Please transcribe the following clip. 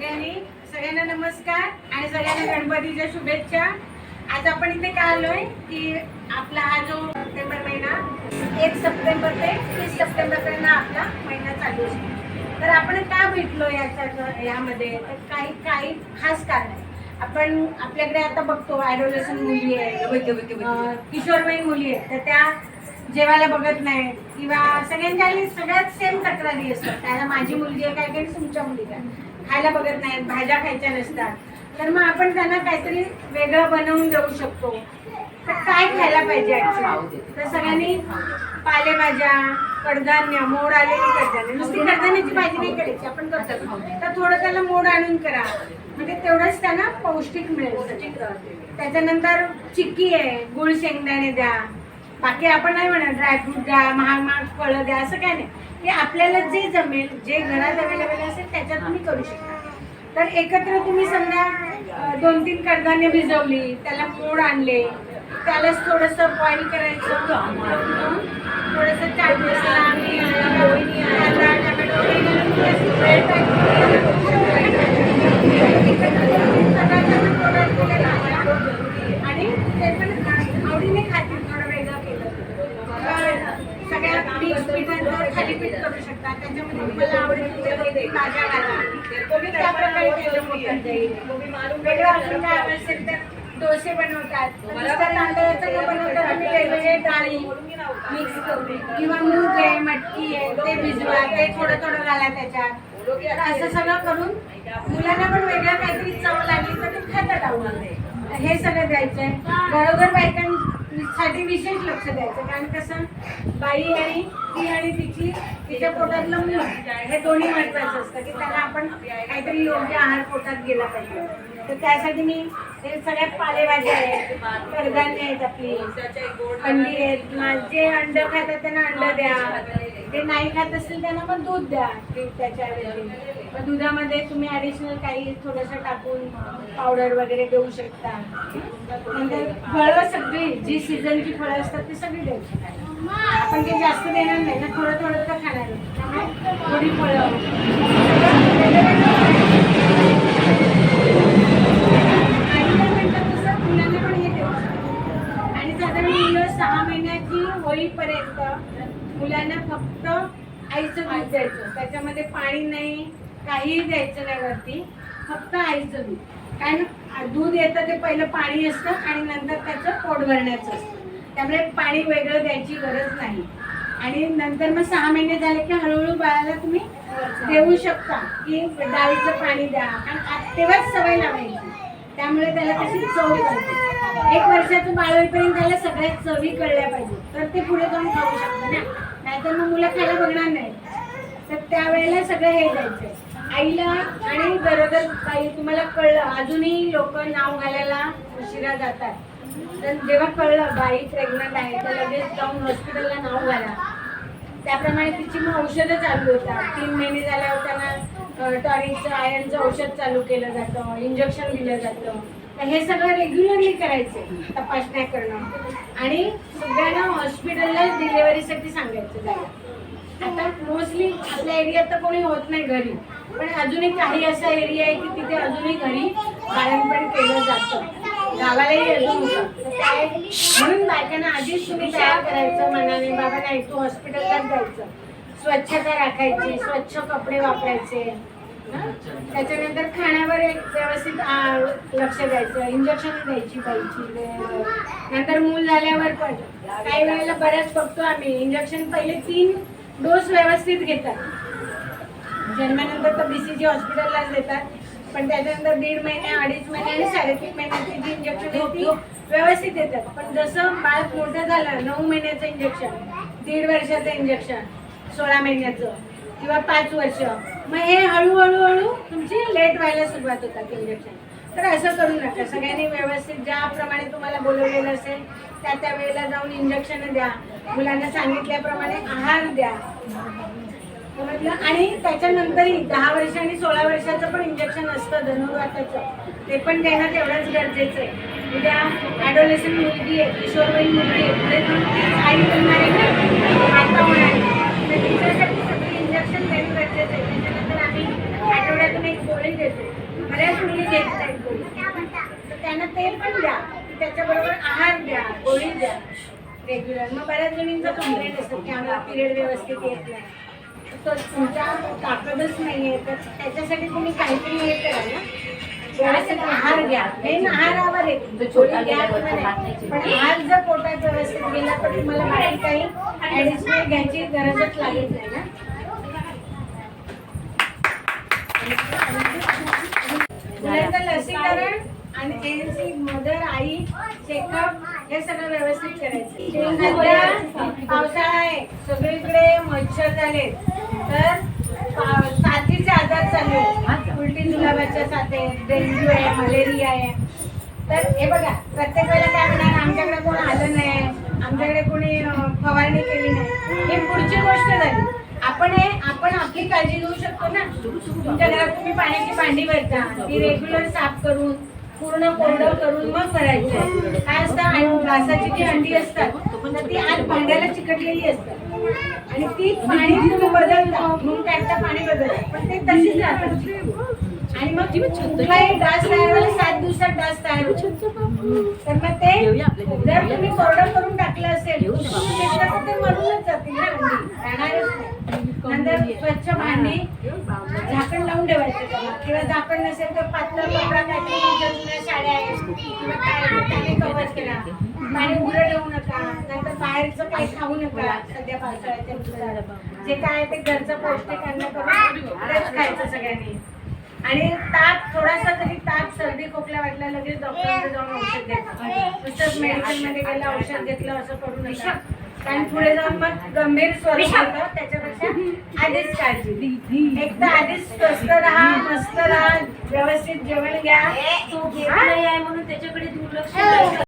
सगळ्यांनी सगळ्यांना नमस्कार आणि सगळ्यांना गणपतीच्या शुभेच्छा. आज आपण इथे काय आलोय? की आपला हा जो सप्टेंबर महिना एक सप्टेंबर ते तीस सप्टेंबर पर्यंत आपला महिना चालू असतो तर आपण का भेटलो याच्या यामध्ये? तर काही काही खास कारण आहे. आपण आपल्याकडे आता बघतो ॲडोलेसन मुली आहे किशोरवयीन मुली आहेत. तर त्या जेवायला बघत नाहीत किंवा सगळ्यांच्या सगळ्यात सेम तक्रारी असतात. त्याला माझी मुलगी आहे काय काय तुमच्या मुलीला खायला बघत नाहीत भाज्या खायच्या नसतात. तर मग आपण त्यांना काहीतरी वेगळं बनवून देऊ शकतो. तर काय खायला पाहिजे actually? तर सगळ्यांनी पालेभाज्या कडधान्य मोड आलेली कडधान्य. नुसती कडधान्याची भाजी नाही करायची आपण करतो. तर थोडं त्याला मोड आणून करा. म्हणजे तेवढंच त्यांना पौष्टिक मिळेल. त्याच्यानंतर चिक्की आहे गुळ शेंगदाणे द्या. बाकी आपण नाही म्हणत ड्रायफ्रूट द्या महाग महाग फळं द्या असं काय नाही की आपल्याला जे जमेल जे घरात अवेलेबल असेल त्याच्यात तुम्ही करू शकता तर एकत्र तुम्ही समजा दोन तीन कडधान्य भिजवली त्याला मोड आणले त्यालाच थोडंसं बॉईल करायचं थोडंसं चाट मसाला मीठ, टोमॅटो वगैरे घालून थोडंसं bread टाकून आणि ते पण आवडीने खातील थोडं वेगळं केलं तर. सगळ्या मिक्स पिठांचं थालीपीठ करू शकता त्याच्यामध्ये तुम्हाला आवडेल ते भाज्या घाला. कोणी त्या प्रकारे केलं मोठं जाईल वेगळं अजून काय हवं असेल तर डोसे बनवतात. तांदळाचं वेगवेगळे डाळी मिक्स करून. किंवा मूग आहे मटकी आहे ते भिजवा ते थोडं थोडं घाला त्याच्यात. असं सगळं करून मुलांना पण वेगळं काहीतरी चव लागली तर ते खातात आवडून हे सगळं द्यायचंय. बरोबर साठी विशेष लक्ष द्यायचं. कारण कसं बाई आणि ती आणि तिची तिच्या पोटातलं मूल हे दोन्ही महत्वाचं असतं की त्याला आपण काहीतरी योग्य आहार पोटात गेला पाहिजे. तर त्यासाठी मी हे सगळ्यात पालेभाज्या आहेत कडधान्य आहेत आपली. अंडी आहेत. जे अंड खातात त्यांना अंड द्या. ते नाही खात असतील त्यांना पण दूध द्या. त्याच्या त्याच्याऐवजी. मग दुधामध्ये तुम्ही ॲडिशनल काही थोडंसं टाकून पावडर वगैरे देऊ शकता. नंतर फळं सगळी जी सीझनची फळं असतात ती सगळी द्यायची आपण काही जास्त देणार नाही ना थोडं थोडं तर खाणार थोडी फळं. तसं पण आणि साधारण मुलं सहा महिन्याची होईपर्यंत मुलांना फक्त आईचं दूध द्यायचं. त्याच्यामध्ये पाणी नाही काहीही द्यायचं नाही वरती. फक्त आईचं दूध. कारण दूध येतं ते पहिलं पाणी असतं आणि नंतर त्याचं पोट भरण्याचं असतं. त्यामुळे पाणी वेगळं द्यायची गरज नाही. आणि नंतर मग सहा महिने झाले की हळूहळू बाळाला तुम्ही देऊ शकता की डाळीचं पाणी द्या. कारण तेव्हाच सवय लावायची. त्यामुळे त्याला कशी चव कळते. एक वर्षाचं बाळ होईपर्यंत त्याला सगळ्यात चवी कळल्या पाहिजे. तर ते पुढे जाऊन खाऊ शकतं ना. नाहीतर मग मुलं खायला बघणार नाही तर त्यावेळेला सगळं हे द्यायचं आईला आणि गरोदर बाई तुम्हाला कळलं अजूनही लोक नाव घालायला उशिरा जातात. तर जेव्हा कळलं बाई प्रेग्नंट आहे तर लगेच जाऊन हॉस्पिटलला नाव घाला. त्याप्रमाणे तिची मग औषधं चालू होतात. तीन महिने झाल्यावर त्यांना टॉरिकचं आयर्नचं औषध चालू केलं जातं इंजेक्शन दिलं जातं. तर हे सगळं रेग्युलरली करायचं तपासण्या करणं. आणि सगळ्यांना हॉस्पिटलला डिलेवरीसाठी सांगायचं जायला आता मोस्टली आपल्या एरियात तर कोणी होत नाही घरी. पण अजूनही काही असा एरिया आहे की तिथे अजूनही घरी बाळणपण केलं जातं. गावालाही अजून म्हणून बायकांना आधीच तुम्ही तयार करायचं मनाने बाबा नाही तू हॉस्पिटललाच जायचं. स्वच्छता राखायची स्वच्छ कपडे वापरायचे. त्याच्यानंतर खाण्यावर एक व्यवस्थित लक्ष द्यायचं. इंजेक्शन द्यायची बाईची नंतर मूल झाल्यावर पण. काही वेळेला बऱ्याच बघतो आम्ही. इंजेक्शन पहिले तीन डोस व्यवस्थित घेतात. जन्मानंतर तर बी सी जी हॉस्पिटललाच देतात पण त्याच्यानंतर दीड महिने अडीच महिने आणि साडेतीन महिन्याची जी इंजेक्शन आहे ती व्यवस्थित येतात. पण जसं बाळ मोठं झालं नऊ महिन्याचं इंजेक्शन दीड वर्षाचं इंजेक्शन सोळा महिन्याचं किंवा पाच वर्ष मग हे हळूहळू हळू तुमची लेट व्हायला सुरुवात होतात इंजेक्शन तर असं करू नका. सगळ्यांनी व्यवस्थित ज्याप्रमाणे तुम्हाला बोलवलेलं असेल त्या त्या वेळेला जाऊन इंजेक्शन द्या. मुलांना सांगितल्याप्रमाणे आहार द्या. आणि त्याच्यानंतरही दहा वर्ष आणि सोळा वर्षाचं पण इंजेक्शन असतं धनुर्वाताचं ते पण देणं तेवढंच गरजेचं आहे. उद्या ॲडोलेशन मुलगी आहे किशोरवयीन मुलगी आहे आई करणार आहे आता होणार आहे. तर तिच्यासाठी सगळी इंजेक्शन देणं गरजेचं आहे. त्याच्यानंतर आम्ही आठवड्यातून एक गोळी देतो. बऱ्याच मुली घेत नाही तर त्यांना ते पण द्या. त्याच्याबरोबर आहार द्या गोळी द्या. रेग्युलर मग बऱ्याच जणींचा कंप्लेंट असतो की आम्हाला पिरियड व्यवस्थित येत नाही. तर तुमच्या ताकदच नाही आहे तर त्याच्यासाठी तुम्ही काहीतरी हे करा ना. व्यवस्थित आहार घ्या. मेन आहारावर आहे तुमचं गोळी घ्या किंवा नाही. पण आहार जर पोटात व्यवस्थित गेला तर तुम्हाला बाकी काही ऍडिशनल घ्यायची गरजच लागत नाही ना. मुलांचं लसीकरण आणि एनसी मदर आई चेकअप हे सगळं व्यवस्थित करायचं. सध्या पावसाळा आहे. सगळीकडे मच्छर झाले तर साथीचे आजार चालू आहेत. उलटी जुलाबाच्या साथ आहे डेंग्यू आहे मलेरिया आहे. तर हे बघा प्रत्येक वेळेला काय म्हणणार आमच्याकडे कोण आलं नाही आमच्याकडे कोणी फवारणी केली नाही. हे पुढची गोष्ट झाली. आपण हे आपण आपली काळजी घेऊ शकतो ना? तुमच्या घरात तुम्ही पाण्याची भांडी भरता ती रेग्युलर साफ करून पूर्ण कोरडं करून मग करायचं काय असतं आणि घासाची जी अंडी असतात तर ती आज भांड्याला चिकटलेली असतात. आणि ती पाणी तुम्ही बदल म्हणून त्यांचं पाणी बदलता पण ते तशीच राहतात. आणि मग कुठलाही डास तयार सात दिवसात डास तयार होतो. तर मग ते जर तुम्ही कोरडं करून टाकलं असेल तर ते मरूनच जातील ना. राहणारच नंतर स्वच्छ भांडी झाकण लावून ठेवायचं किंवा झाकण नसेल तर पातळ कपडा काढून साड्या किंवा काय त्याने करा पाणी उघडं ठेवू नका. नंतर बाहेरचं काही खाऊ नका. सध्या पावसाळ्याच्या जे काय ते घरचं पौष्टिक अन्न करून तेच खायचं सगळ्यांनी. आणि ताप थोडासा तरी ताप सर्दी खोकला वाटला लगेच डॉक्टरकडे जाऊन औषध घ्यायचं नुसतंच मेडिकलमध्ये गेलं औषध घेतलं असं करू नका. कारण पुढे जाऊन मग गंभीर स्वरूप होतं. त्याच्यापेक्षा आधीच काळजी एक तर आधीच स्वस्त राहा मस्त राहा व्यवस्थित जेवण घ्या. तो घेत नाही आहे म्हणून त्याच्याकडे दुर्लक्ष